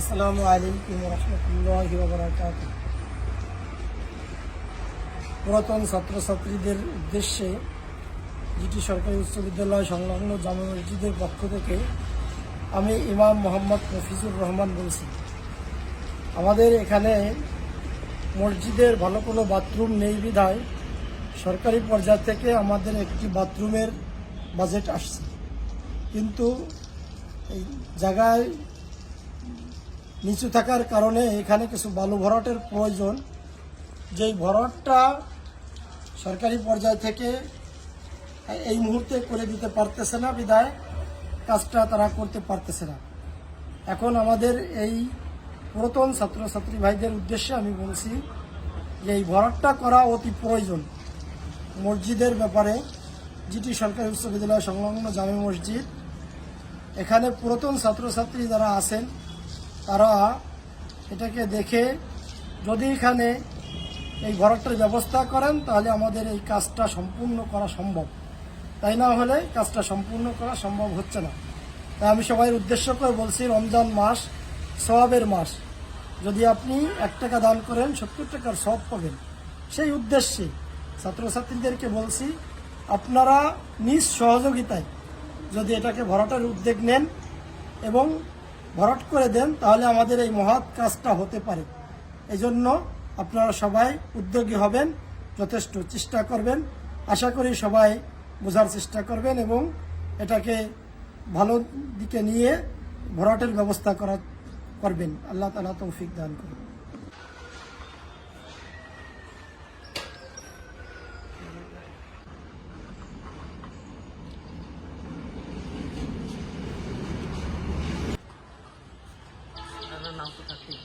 আসসালামু আলাইকুম রহমতুল্লাহ বাবরাকাত পুরাতন ছাত্রছাত্রীদের উদ্দেশ্যে জিটি সরকারি উচ্চ বিদ্যালয় সংলগ্ন জামা মসজিদের পক্ষ থেকে আমি ইমাম মোহাম্মদ মফিজুর রহমান বলছি। আমাদের এখানে মসজিদের ভালো কোনো বাথরুম নেই বিধায় সরকারি পর্যায় থেকে আমাদের একটি বাথরুমের বাজেট আসছে। কিন্তু এই জায়গায় নিচু থাকার কারণে এখানে কিছু বালু ভরাটের প্রয়োজন। যেই ভরাটটা সরকারি পর্যায় থেকে এই মুহূর্তে করে দিতে পারতেছে না বিদায় কাজটা তারা করতে পারতেছে না। এখন আমাদের এই পুরাতন ছাত্রছাত্রী ভাইদের উদ্দেশ্যে আমি বলছি যে এই ভরাটটা করা অতি প্রয়োজন। মসজিদের ব্যাপারে জিটি সরকারি উচ্চ বিদ্যালয় সংলগ্ন জামে মসজিদ, এখানে পুরাতন ছাত্রছাত্রী যারা আছেন তারা এটাকে দেখে যদি এখানে এই ভরাটটার ব্যবস্থা করেন, তাহলে আমাদের এই কাজটা সম্পূর্ণ করা সম্ভব। তাই না হলে কাজটা সম্পূর্ণ করা সম্ভব হচ্ছে না। তাই আমি সবাই উদ্দেশ্য করে বলছি, রমজান মাস সওয়াবের মাস। যদি আপনি এক টাকা দান করেন, সত্তর টাকার সব পাবেন। সেই উদ্দেশ্যে ছাত্রছাত্রীদেরকে বলছি, আপনারা নিজ সহযোগিতায় যদি এটাকে ভরাটের উদ্যোগ নেন এবং ভরাট করে দেন, তাহলে আমাদের এই মহৎ কাজটা হতে পারে। এই জন্য আপনারা সবাই উদ্যোগী হবেন, যথেষ্ট চেষ্টা করবেন। আশা করি সবাই বোঝার চেষ্টা করবেন এবং এটাকে ভালো দিকে নিয়ে ভরাটের ব্যবস্থা করা করবেন। আল্লাহ তালা তৌফিক দান করুন। নাম তো থাকতেই